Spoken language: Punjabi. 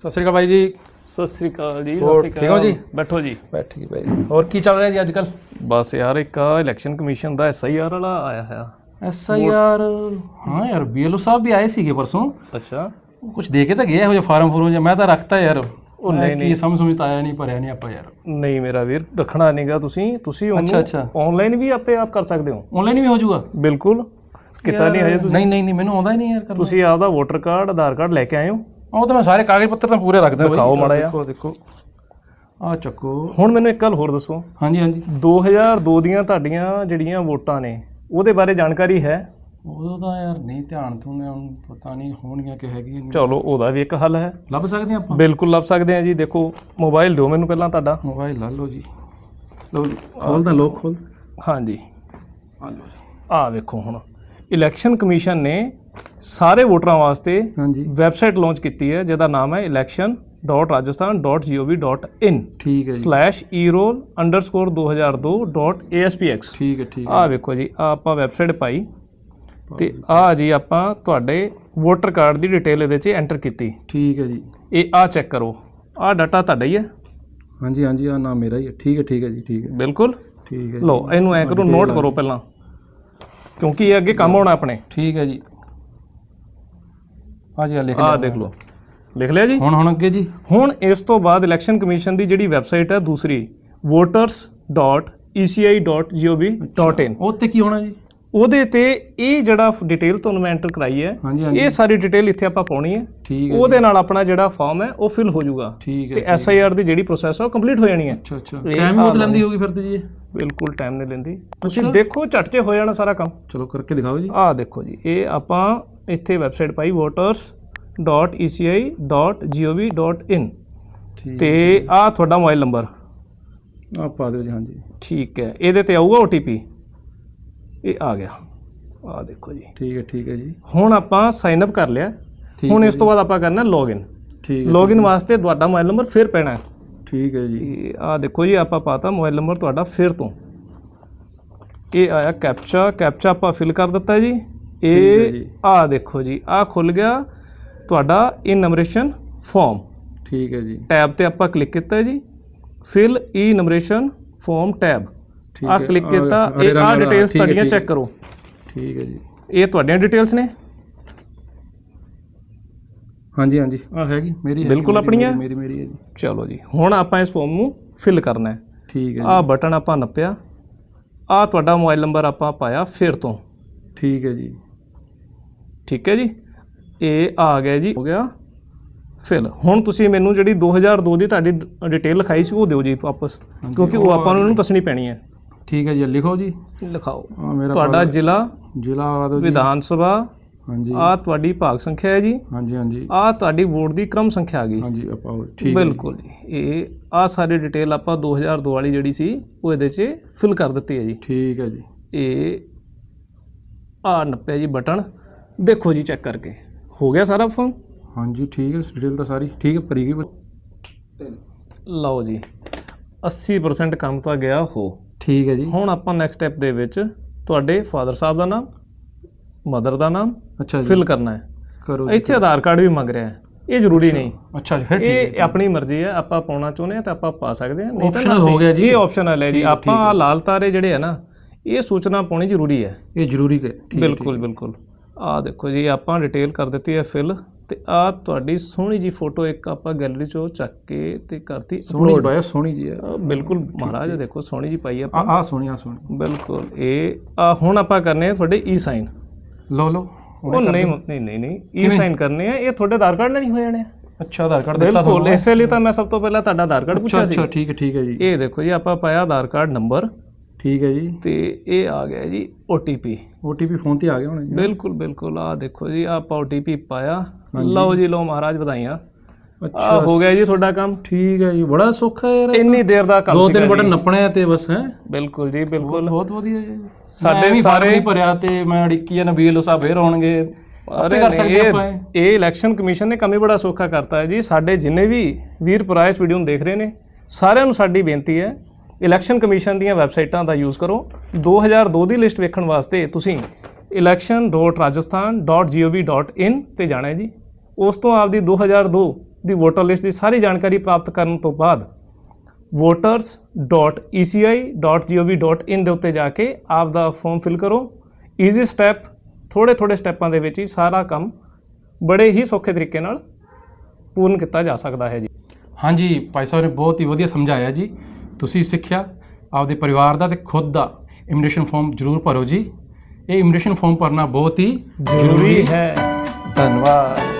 ਸਤਿ ਸ਼੍ਰੀ ਅਕਾਲ ਬਾਈ ਜੀ। ਸਤਿ ਸ੍ਰੀ ਅਕਾਲ ਜੀ ਹੋਰ ਸਤਿ ਸ੍ਰੀ ਠੀਕ ਹੋ ਜੀ? ਬੈਠੋ ਜੀ। ਬੈਠੀ ਬਾਈ ਹੋਰ ਕੀ ਚੱਲ ਰਿਹਾ ਜੀ ਅੱਜ ਕੱਲ ਬਸ ਯਾਰ ਇੱਕ ਆ ਇਲੈਕਸ਼ਨ ਕਮਿਸ਼ਨ ਦਾ ਐਸਆਈਆਰ ਵਾਲਾ ਆਇਆ ਹੈ ਐਸ ਆਈ ਆਰ ਹਾਂ ਯਾਰ ਬੀਐਲਓ ਸਾਹਿਬ ਵੀ ਆਏ ਸੀਗੇ ਪਰਸੋਂ। ਅੱਛਾ। ਕੁਝ ਦੇ ਕੇ ਤਾਂ ਗਏ ਇਹੋ ਜਿਹਾ ਫਾਰਮ ਫੁਰਮ ਜਿਹਾ। ਮੈਂ ਤਾਂ ਰੱਖਤਾ ਯਾਰ। ਉਹ ਨਹੀਂ ਕੀ ਸਮਝ ਸਮਝ ਤਾਂ ਆਇਆ ਨਹੀਂ ਭਰਿਆ ਨਹੀਂ ਆਪਾਂ ਯਾਰ। ਨਹੀਂ ਮੇਰਾ ਵੀਰ ਰੱਖਣਾ ਨਹੀਂਗਾ ਤੁਸੀਂ। ਤੁਸੀਂ ਅੱਛਾ, ਉਹਨੂੰ ਅੱਛਾ। ਆਨਲਾਈਨ ਵੀ ਆਪੇ ਆਪ ਕਰ ਸਕਦੇ ਹੋ। ਆਨਲਾਈਨ ਵੀ ਹੋ ਜਾਊਗਾ? ਬਿਲਕੁਲ। ਕਿਤਾ ਨਹੀਂ ਹਜੇ ਤੁਸੀਂ। ਨਹੀਂ ਨਹੀਂ ਨਹੀਂ ਮੈਨੂੰ ਆਉਂਦਾ ਹੀ ਨਹੀਂ ਯਾਰ ਕਰਨਾ। ਤੁਸੀਂ ਆਪਦਾ ਵੋਟਰ ਕਾਰਡ ਆਧਾਰ ਕਾਰਡ ਲੈ ਕੇ ਆਏ ਹੋ। ਉਹ ਤਾਂ ਮੈਂ ਸਾਰੇ ਕਾਗਜ਼ ਪੱਤਰ ਤਾਂ ਪੂਰੇ ਰੱਖਦਾ ਬਾਈ। ਦਿਖਾਓ ਮਾੜਾ ਜਿਹਾ। ਦੇਖੋ ਦੇਖੋ। ਆ ਚੱਕੋ। ਹੁਣ ਮੈਨੂੰ ਇੱਕ ਗੱਲ ਹੋਰ ਦੱਸੋ। ਹਾਂਜੀ ਹਾਂਜੀ। 2002 ਦੀਆਂ ਤੁਹਾਡੀਆਂ ਜਿਹੜੀਆਂ ਵੋਟਾਂ ਨੇ ਉਹਦੇ ਬਾਰੇ ਜਾਣਕਾਰੀ ਹੈ? ਉਦੋਂ ਤਾਂ ਯਾਰ ਨਹੀਂ ਧਿਆਨ ਤੋਂ ਨੇ ਹੁਣ ਪਤਾ ਨਹੀਂ ਹੋਣਗੀਆਂ ਕਿ ਹੈਗੀਆਂ ਨਹੀਂ। ਚਲੋ ਉਹਦਾ ਵੀ ਇੱਕ ਹੱਲ ਹੈ। ਲੱਭ ਸਕਦੇ ਆਪਾਂ? ਬਿਲਕੁਲ ਲੱਭ ਸਕਦੇ ਆ ਜੀ। ਦੇਖੋ ਮੋਬਾਈਲ ਦਿਓ ਮੈਨੂੰ ਪਹਿਲਾਂ ਤੁਹਾਡਾ। ਮੋਬਾਈਲ ਲਾ ਲਓ ਜੀ। ਲਓ ਜੀ। ਖੋਲਦਾ ਲੋਕ ਖੋਲ ਹਾਂਜੀ। ਆ ਲਓ ਜੀ। ਆਹ ਵੇਖੋ ਹੁਣ। ਇਲੈਕਸ਼ਨ ਕਮਿਸ਼ਨ ਨੇ ਸਾਰੇ ਵੋਟਰਾਂ ਵਾਸਤੇ ਹਾਂਜੀ। ਵੈਬਸਾਈਟ ਲਾਂਚ ਕੀਤੀ ਹੈ ਜਿਹਦਾ ਨਾਮ ਹੈ election.rajasthan.gov.in ਠੀਕ ਹੈ ਜੀ। /erol_2002.aspx ਠੀਕ ਹੈ ਠੀਕ ਹੈ। ਆਹ ਵੇਖੋ ਜੀ ਆਹ ਆਪਾਂ ਵੈਬਸਾਈਟ ਪਾਈ ਤੇ ਆਹ ਜੀ ਆਪਾਂ ਤੁਹਾਡੇ ਵੋਟਰ ਕਾਰਡ ਦੀ ਡਿਟੇਲ ਇਹਦੇ 'ਚ ਐਂਟਰ ਕੀਤੀ। ਠੀਕ ਹੈ ਜੀ। ਇਹ ਆਹ ਚੈੱਕ ਕਰੋ। ਆਹ ਡਾਟਾ ਤੁਹਾਡਾ ਹੀ ਹੈ। ਹਾਂਜੀ ਹਾਂਜੀ ਆ ਨਾਮ ਮੇਰਾ ਹੀ ਹੈ। ਠੀਕ ਹੈ ਠੀਕ ਹੈ ਜੀ ਠੀਕ ਹੈ। ਬਿਲਕੁਲ। ਠੀਕ ਹੈ ਲਓ ਇਹਨੂੰ ਐ ਕਰੋ ਨੋਟ ਕਰੋ ਪਹਿਲਾਂ। ਕਿਉਂਕਿ ਇਹ ਅੱਗੇ ਕੰਮ ਆਉਣਾ ਆਪਣੇ। ਠੀਕ ਹੈ ਜੀ। ਆ ਜੀ ਆ ਲਿਖ ਲਿਆ। ਦੇਖ ਲਓ। ਲਿਖ ਲਿਆ ਜੀ? ਹੁਣ ਹੁਣ ਅੱਗੇ ਜੀ। ਹੁਣ ਇਸ ਤੋਂ ਬਾਅਦ ਇਲੈਕਸ਼ਨ ਕਮਿਸ਼ਨ ਦੀ ਜਿਹੜੀ ਵੈਬਸਾਈਟ ਹੈ ਦੂਸਰੀ voters.eci.gov.in ਉਹ ਤੇ ਕੀ ਹੋਣਾ ਜੀ? ਉਹਦੇ ਤੇ ਇਹ ਜਿਹੜਾ ਡਿਟੇਲ ਤੁਹਾਨੂੰ ਮੈਂ ਐਂਟਰ ਕਰਾਈ ਹੈ ਇਹ ਸਾਰੀ ਡਿਟੇਲ ਇੱਥੇ ਆਪਾਂ ਪਾਉਣੀ ਹੈ। ਠੀਕ ਹੈ ਉਹਦੇ ਨਾਲ ਆਪਣਾ ਜਿਹੜਾ ਫਾਰਮ ਹੈ ਉਹ ਫਿਲ ਹੋ ਜਾਊਗਾ। ਠੀਕ ਤੇ ਹੈ। ਐਸ ਆਈ ਆਰ ਦੀ ਜਿਹੜੀ ਪ੍ਰੋਸੈਸ ਹੈ ਉਹ ਕੰਪਲੀਟ ਹੋ ਜਾਣੀ ਹੈ। ਅੱਛਾ ਅੱਛਾ। ਇਹ ਟਾਈਮ ਆ ਬਹੁਤ ਲੈਂਦੀ ਹੋਗੀ ਫਿਰ ਤੇ ਜੀ? ਬਿਲਕੁਲ ਟਾਈਮ ਨਹੀਂ ਲੈਂਦੀ। ਤੁਸੀਂ ਦੇਖੋ ਝਟ 'ਚ ਹੋ ਜਾਣਾ ਸਾਰਾ ਕੰਮ। ਚਲੋ ਕਰਕੇ ਦਿਖਾਓ ਜੀ। ਆਹ ਦੇਖੋ ਜੀ ਇਹ ਆਪਾਂ ਇੱਥੇ ਵੈਬਸਾਈਟ ਪਾਈ E voters.eci.gov.in ਠੀਕ ਤੇ ਆਹ ਤੁਹਾਡਾ ਮੋਬਾਈਲ ਨੰਬਰ। ਆ ਪਾ ਦਿਓ ਜੀ ਹਾਂਜੀ। ਠੀਕ ਹੈ। ਇਹਦੇ ਤੇ ਆਊਗਾ OTP ਇਹ ਆ ਗਿਆ। ਆਹ ਦੇਖੋ ਜੀ। ਠੀਕ ਹੈ ਠੀਕ ਹੈ ਜੀ। ਹੁਣ ਆਪਾਂ ਸਾਈਨ ਅਪ ਕਰ ਲਿਆ। ਹੁਣ ਇਸ ਤੋਂ ਬਾਅਦ ਆਪਾਂ ਕਰਨਾ ਲੌਗਇਨ ਠੀਕ ਹੈ ਲੌਗਇਨ ਵਾਸਤੇ ਤੁਹਾਡਾ ਮੋਬਾਈਲ ਨੰਬਰ ਫਿਰ ਪੈਣਾ ਹੈ। ਠੀਕ ਹੈ ਜੀ। ਆਹ ਦੇਖੋ ਜੀ ਆਪਾਂ ਪਾਤਾ ਮੋਬਾਈਲ ਨੰਬਰ ਤੁਹਾਡਾ ਫਿਰ ਤੋਂ। ਇਹ ਆਇਆ ਕੈਪਚਾ ਕੈਪਚਾ ਆਪਾਂ ਫਿਲ ਕਰ ਦਿੱਤਾ ਜੀ। ਇਹ। ਆਹ ਦੇਖੋ ਜੀ ਆਹ ਖੁੱਲ ਗਿਆ। ਤੁਹਾਡਾ ਇਨਮਰੇਸ਼ਨ ਫਾਰਮ ਠੀਕ ਹੈ ਜੀ। ਟੈਬ ਤੇ ਆਪਾਂ ਕਲਿੱਕ ਕੀਤਾ ਜੀ। Fill enumeration form tab ਹੈ, ਕਲਿੱਕ ਕੀਤਾ। ਇਹ ਵਾਲਾ, ਡਿਟੇਲਸ ਤੁਹਾਡੀਆਂ ਚੈੱਕ। ਕਰੋ। ਠੀਕ ਹੈ ਜੀ। ਇਹ ਤੁਹਾਡੀਆਂ ਡਿਟੇਲਸ ਨੇ। ਹਾਂਜੀ ਹਾਂਜੀ। ਆ ਹੈਗੀ। ਮੇਰੀ ਬਿਲਕੁਲ ਆਪਣੀਆਂ? ਮੇਰੀ ਮੇਰੀ ਹੈ ਜੀ। ਚਲੋ ਜੀ। ਹੁਣ ਆਪਾਂ ਇਸ ਫਾਰਮ ਨੂੰ ਫਿਲ ਕਰਨਾ ਹੈ। ਠੀਕ ਹੈ ਆਹ ਬਟਨ ਆਪਾਂ ਨੱਪਿਆ। ਆਹ ਤੁਹਾਡਾ ਮੋਬਾਈਲ ਨੰਬਰ ਆਪਾਂ ਪਾਇਆ ਫਿਰ ਤੋਂ। ਠੀਕ ਹੈ ਜੀ। ਠੀਕ ਹੈ ਜੀ। ਇਹ ਆ ਗਿਆ ਜੀ ਹੋ ਗਿਆ। ਫਿਲ ਹੁਣ ਤੁਸੀਂ ਮੈਨੂੰ ਜਿਹੜੀ 2002 ਦੀ ਤੁਹਾਡੀ ਡਿਟੇਲ ਲਿਖਾਈ ਸੀ ਉਹ ਦਿਓ ਜੀ ਵਾਪਸ ਕਿਉਂਕਿ ਉਹ ਆਪਾਂ ਨੂੰ ਇਹਨੂੰ ਦੱਸਣੀ ਪੈਣੀ ਹੈ। ਠੀਕ ਹੈ ਜੀ ਲਿਖੋ ਜੀ। ਲਿਖਾਓ। ਤੁਹਾਡਾ ਜ਼ਿਲ੍ਹਾ ਜ਼ਿਲ੍ਹਾ ਆ ਦਿਓ ਜੀ। ਵਿਧਾਨ ਸਭਾ ਹਾਂਜੀ। ਆ ਤੁਹਾਡੀ ਭਾਗ ਸੰਖਿਆ ਹੈ ਜੀ। ਹਾਂਜੀ ਹਾਂਜੀ। ਆ ਤੁਹਾਡੀ ਵੋਟ ਦੀ ਕ੍ਰਮ ਸੰਖਿਆ ਆ ਗਈ। ਹਾਂਜੀ ਆਪਾਂ ਠੀਕ। ਬਿਲਕੁਲ ਇਹ ਆ ਸਾਰੀ ਡਿਟੇਲ ਆਪਾਂ 2002 ਵਾਲੀ ਜਿਹੜੀ ਸੀ ਉਹ ਇਹਦੇ 'ਚ ਫਿਲ ਕਰ ਦਿੱਤੀ ਹੈ ਜੀ। ਠੀਕ ਹੈ ਜੀ। ਇਹ ਆ ਨੱਪਿਆ ਜੀ ਬਟਨ। ਦੇਖੋ ਜੀ ਚੈੱਕ ਕਰਕੇ। ਹੋ ਗਿਆ ਸਾਰਾ ਫਾਰਮ ਹਾਂਜੀ ਠੀਕ ਹੈ ਡਿਟੇਲ ਤਾਂ ਸਾਰੀ। ਠੀਕ ਹੈ ਭਰੀ ਗਈ ਲਓ ਜੀ 80% ਕੰਮ ਤਾਂ ਗਿਆ ਹੋ ਠੀਕ ਹੈ ਜੀ। ਹੁਣ ਆਪਾਂ ਨੈਕਸਟ ਸਟੈਪ ਦੇ ਵਿੱਚ ਤੁਹਾਡੇ ਫਾਦਰ ਸਾਹਿਬ ਦਾ ਨਾਮ ਮਦਰ ਦਾ ਨਾਮ ਅੱਛਾ ਜੀ। ਫਿਲ ਕਰਨਾ ਹੈ। ਕਰੋ ਜੀ ਇੱਥੇ ਆਧਾਰ ਕਾਰਡ ਵੀ ਮੰਗ ਰਿਹਾ ਹੈ। ਇਹ ਜ਼ਰੂਰੀ ਨਹੀਂ। ਅੱਛਾ ਜੀ ਫਿਰ ਠੀਕ ਇਹ ਆਪਣੀ ਮਰਜ਼ੀ ਹੈ ਆਪਾਂ ਪਾਉਣਾ ਚਾਹੁੰਦੇ ਹਾਂ ਤਾਂ ਆਪਾਂ ਪਾ ਸਕਦੇ ਹਾਂ ਨਹੀਂ ਤਾਂ ਹੋ ਗਿਆ ਜੀ। ਇਹ ਆਪਸ਼ਨਲ ਹੈ ਜੀ। ਆਪਾਂ ਲਾਲ ਤਾਰੇ ਜਿਹੜੇ ਆ ਨਾ ਇਹ ਸੂਚਨਾ ਪਾਉਣੀ ਜ਼ਰੂਰੀ ਹੈ। ਇਹ ਜ਼ਰੂਰੀ ਹੈ ਬਿਲਕੁਲ ਬਿਲਕੁਲ। ਆਹ ਦੇਖੋ ਜੀ ਆਪਾਂ ਡਿਟੇਲ ਕਰ ਦਿੱਤੀ ਹੈ ਫਿਲ ਤੇ ਆਹ ਤੁਹਾਡੀ ਸੋਹਣੀ ਜੀ ਫੋਟੋ ਇੱਕ ਆਪਾਂ ਗੈਲਰੀ ਚੋਂ ਚੱਕ ਕੇ ਤੇ ਕਰਤੀ ਸੋਹਣੀ ਜੀ ਪਾਇਆ ਸੋਹਣੀ ਜੀ ਬਿਲਕੁਲ ਮਹਾਰਾਜ ਦੇਖੋ ਸੋਹਣੀ ਜੀ ਪਾਈ ਆ ਆਪਾਂ। ਆ ਸੋਹਣੀ ਆ ਸੋਹਣੀ। ਬਿਲਕੁਲ ਇਹ ਆ ਹੁਣ ਆਪਾਂ ਕਰਨੇ ਆ ਤੁਹਾਡੇ ਈ ਸਾਈਨ ਲਓ ਲਓ ਉਹ ਨਹੀਂ ਨਹੀਂ ਨਹੀਂ ਨਹੀਂ ਈ ਸਾਈਨ ਕਰਨੇ ਆ ਇਹ ਤੁਹਾਡੇ ਆਧਾਰ ਕਾਰਡ ਨਾਲ ਨਹੀਂ ਹੋ ਜਾਣੇ ਆ। ਅੱਛਾ ਆਧਾਰ ਕਾਰਡ ਦਿੱਤਾ ਬਿਲਕੁਲ ਇਸੇ ਲਈ ਤਾਂ ਮੈਂ ਸਭ ਤੋਂ ਪਹਿਲਾਂ ਤੁਹਾਡਾ ਆਧਾਰ ਕਾਰਡ ਪੁੱਛਿਆ ਸੀ। ਅੱਛਾ ਠੀਕ ਹੈ ਠੀਕ ਹੈ ਜੀ। ਇਹ ਦੇਖੋ ਜੀ ਆਪਾਂ ਪਾਇਆ ਆਧਾਰ ਕਾਰਡ ਨੰਬਰ। ਠੀਕ ਹੈ ਜੀ। ਤੇ ਇਹ ਆ ਗਿਆ ਜੀ OTP OTP ਫੋਨ ਤੇ ਆ ਗਿਆ ਹੁਣ ਜੀ। ਬਿਲਕੁਲ ਬਿਲਕੁਲ। ਆ ਦੇਖੋ ਜੀ ਆਪਾਂ OTP ਪਾਇਆ। ਲਓ ਜੀ ਲਓ ਮਹਾਰਾਜ ਵਧਾਈਆਂ। ਅੱਛਾ। ਹੋ ਗਿਆ ਜੀ ਤੁਹਾਡਾ ਕੰਮ? ਠੀਕ ਹੈ ਜੀ। ਬੜਾ ਸੌਖਾ ਯਾਰ। ਇੰਨੀ ਦੇਰ ਦਾ ਕੰਮ ਦੋ ਤਿੰਨ। ਬਟਨ ਨੱਪਣੇ ਤੇ ਬਸ ਹੈ? ਬਿਲਕੁਲ ਜੀ ਬਿਲਕੁਲ। ਬਹੁਤ ਵਧੀਆ ਜੀ। ਸਾਡੇ ਸਾਰੇ ਸਾਰੇ ਨਹੀਂ ਭਰਿਆ ਤੇ ਮੈਂ ਅੜਿੱਕੀ ਜਾਂ ਨਬੀਲ ਸਾਹਿਬ ਫੇਰ ਆਉਣਗੇ। ਅਰੇ ਕਰ ਸਕਦੇ ਆਪਾਂ ਇਹ। ਇਲੈਕਸ਼ਨ ਕਮਿਸ਼ਨ ਨੇ ਕੰਮ ਹੀ ਬੜਾ ਸੌਖਾ ਕਰਤਾ ਹੈ ਜੀ। ਸਾਡੇ ਜਿੰਨੇ ਵੀ ਵੀਰ ਭਰਾ ਇਸ ਵੀਡੀਓ ਨੂੰ ਦੇਖ ਰਹੇ ਨੇ ਸਾਰਿਆਂ ਨੂੰ ਸਾਡੀ ਬੇਨਤੀ ਹੈ ਇਲੈਕਸ਼ਨ ਕਮਿਸ਼ਨ ਦੀਆਂ ਵੈਬਸਾਈਟਾਂ ਦਾ ਯੂਜ਼ ਕਰੋ। 2002 ਦੀ ਲਿਸਟ ਵੇਖਣ ਵਾਸਤੇ ਤੁਸੀਂ election.rajasthan.gov.in ਤੇ ਜਾਣਾ ਹੈ ਜੀ। ਉਸ ਤੋਂ ਆਪਦੀ 2002 ਦੀ ਵੋਟਰ ਲਿਸਟ ਦੀ ਸਾਰੀ ਜਾਣਕਾਰੀ ਪ੍ਰਾਪਤ ਕਰਨ ਤੋਂ ਬਾਅਦ voters.eci.gov.in ਦੇ ਉੱਤੇ ਜਾ ਕੇ ਆਪ ਦਾ ਫਾਰਮ ਫਿਲ ਕਰੋ। ਈਜ਼ੀ ਸਟੈਪ ਥੋੜੇ ਥੋੜੇ ਸਟੈਪਾਂ ਦੇ ਵਿੱਚ ਹੀ ਸਾਰਾ ਕੰਮ ਬੜੇ ਹੀ ਸੌਖੇ ਤਰੀਕੇ ਨਾਲ ਪੂਰਨ ਕੀਤਾ ਜਾ ਸਕਦਾ ਹੈ ਜੀ। ਹਾਂਜੀ, ਭਾਈ ਸਾਹਿਬ ਨੇ ਬਹੁਤ ਹੀ ਵਧੀਆ ਸਮਝਾਇਆ ਜੀ। ਤੁਸੀਂ ਸਿੱਖਿਆ ਆਪਦੇ ਪਰਿਵਾਰ ਦਾ ਤੇ ਖੁਦ ਦਾ ਇਮੀਗ੍ਰੇਸ਼ਨ ਫਾਰਮ ਜ਼ਰੂਰ ਭਰੋ ਜੀ। ਇਹ ਇਮੀਗ੍ਰੇਸ਼ਨ ਫਾਰਮ ਭਰਨਾ ਬਹੁਤ ਹੀ ਜ਼ਰੂਰੀ ਹੈ। ਧੰਨਵਾਦ।